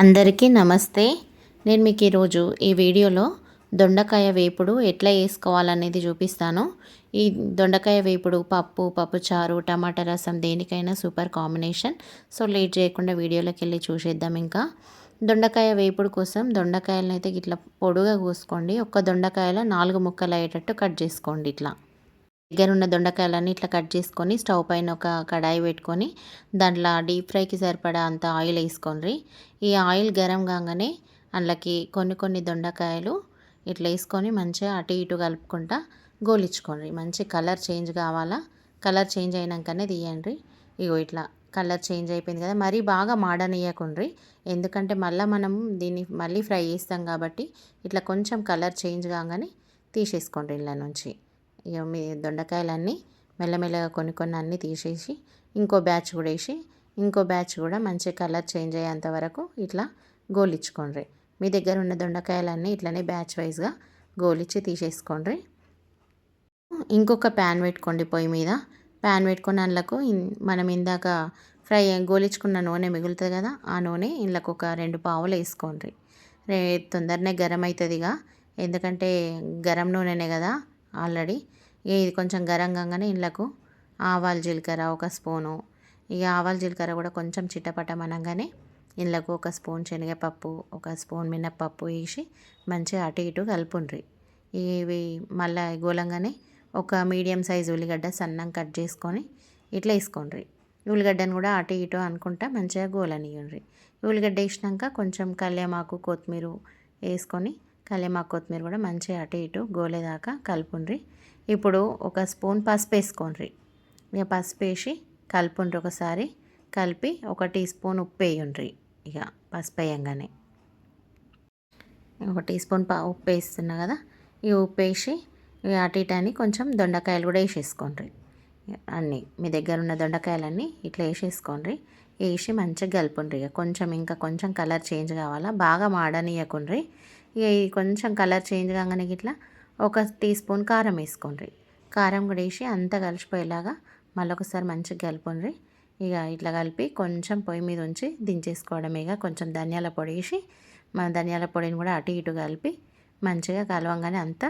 అందరికీ నమస్తే. నేను మీకు ఈరోజు ఈ వీడియోలో దొండకాయ వేపుడు ఎట్లా వేసుకోవాలనేది చూపిస్తాను. ఈ దొండకాయ వేపుడు పప్పు పప్పుచారు టమాటా రసం దేనికైనా సూపర్ కాంబినేషన్. సో లేట్ చేయకుండా వీడియోలోకి వెళ్ళి చూసేద్దాం ఇంకా. దొండకాయ వేపుడు కోసం దొండకాయలను అయితే ఇట్లా పొడుగా కోసుకోండి. ఒక్క దొండకాయలో నాలుగు ముక్కలు అయ్యేటట్టు కట్ చేసుకోండి ఇట్లా. దగ్గర ఉన్న దొండకాయలన్నీ ఇట్లా కట్ చేసుకొని స్టవ్ పైన ఒక కడాయి పెట్టుకొని దాంట్లో డీప్ ఫ్రైకి సరిపడా అంత ఆయిల్ వేసుకోండి. ఈ ఆయిల్ గరం కాగానే అందులోకి కొన్ని కొన్ని దొండకాయలు ఇట్లా వేసుకొని మంచిగా అటు ఇటు కలుపుకుంటా గోలించుకోండి. మంచి కలర్ చేంజ్ కావాలా? కలర్ చేంజ్ అయినాకనే తీయండి. ఇగో ఇట్లా కలర్ చేంజ్ అయిపోయింది కదా మరీ బాగా మాడనియకుండ్రి ఎందుకంటే మళ్ళీ మనం దీన్ని మళ్ళీ ఫ్రై చేస్తాం కాబట్టి ఇట్లా కొంచెం కలర్ చేంజ్ కాగానే తీసేసుకోండి ఇళ్ళ నుంచి. ఇక మీ దొండకాయలన్నీ మెల్లమెల్లగా కొన్ని కొన్ని అన్నీ తీసేసి ఇంకో బ్యాచ్ కూడా వేసి ఇంకో బ్యాచ్ కూడా మంచి కలర్ చేంజ్ అయ్యేంత వరకు ఇట్లా గోలిచ్చుకోండి మీ దగ్గర ఉన్న దొండకాయలన్నీ ఇట్లనే బ్యాచ్ వైజ్గా గోలిచ్చి తీసేసుకోండి ఇంకొక ప్యాన్ పెట్టుకోండి పొయ్యి మీద. ప్యాన్ పెట్టుకున్న అందులోకి మనం ఇందాక ఫ్రై గోలించుకున్న నూనె మిగులుతుంది కదా ఆ నూనె ఇందులోకి ఒక రెండు పావులు వేసుకోండి తొందరనే గరం అవుతుందిగా ఎందుకంటే గరం నూనెనే కదా. ఆల్రెడీ. ఇది కొంచెం గరం కాగానే ఇండ్లకు ఆవాల జీలకర్ర ఒక స్పూను. ఇక ఆవాల జీలకర్ర కూడా కొంచెం చిట్టపట్టమనగానే ఇండ్లకు ఒక స్పూన్ శనగపప్పు ఒక స్పూన్ మినప్పప్పు వేసి మంచిగా అటు ఇటు కలుపుండ్రి. ఇవి మళ్ళీ గోలంగానే ఒక మీడియం సైజ్ ఉల్లిగడ్డ సన్నం కట్ చేసుకొని ఇట్లా వేసుకోండి ఉల్లిగడ్డను కూడా అటు ఇటు అనుకుంటా మంచిగా గోలనియండి ఉల్లిగడ్డ వేసినాక కొంచెం కళ్యామాకు కొత్తిమీర వేసుకొని కలిమాకు కొత్తిమీర కూడా మంచిగా అటు ఇటు గోలేదాకా కలుపుండ్రి. ఇప్పుడు ఒక స్పూన్ పసుపు వేసుకోండి ఇక పసుపు వేసి కలుపుండ్రి ఒకసారి. కలిపి ఒక టీ స్పూన్ ఉప్పు వేయండి ఇక పసుపు వేయంగానే. ఒక టీ స్పూన్ ఉప్పు వేస్తున్నా కదా. ఈ ఉప్పు వేసి అటు ఇటు అని కొంచెం దొండకాయలు కూడా వేసేసుకోండి అన్నీ మీ దగ్గర ఉన్న దొండకాయలన్నీ ఇట్లా వేసేసుకోండి వేసి మంచిగా కలుపుండ్రి. ఇక కొంచెం ఇంకా కొంచెం కలర్ చేంజ్ కావాలా. బాగా మాడనియకుండ్రి. ఇక కొంచెం కలర్ చేంజ్ కాగానే ఇట్లా ఒక టీ స్పూన్ కారం వేసుకోండి కారం కూడా వేసి అంతా కలిసిపోయేలాగా మళ్ళీ ఒకసారి మంచిగా కలుపుండ్రి ఇక ఇట్లా కలిపి కొంచెం పొయ్యి మీద ఉంచి దించేసుకోవడం ఇక కొంచెం ధనియాల పొడి వేసి మన ధనియాల పొడిని కూడా అటు ఇటు కలిపి మంచిగా కలవంగానే అంతా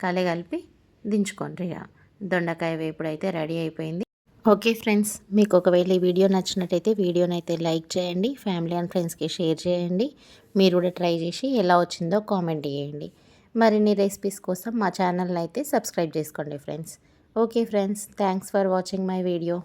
కలి కలిపి దించుకోండి ఇక దొండకాయ వేపుడు అయితే రెడీ అయిపోయింది. ఓకే ఫ్రెండ్స్ మీకు ఒకవేళ ఈ వీడియో నచ్చినట్టయితే వీడియోని అయితే లైక్ చేయండి ఫ్యామిలీ అండ్ ఫ్రెండ్స్కి షేర్ చేయండి. మీరు కూడా ట్రై చేసి ఎలా వచ్చిందో కామెంట్ చేయండి. మరిన్ని రెసిపీస్ కోసం మా ఛానల్ని అయితే సబ్స్క్రైబ్ చేసుకోండి friends. Okay friends thanks for watching my video.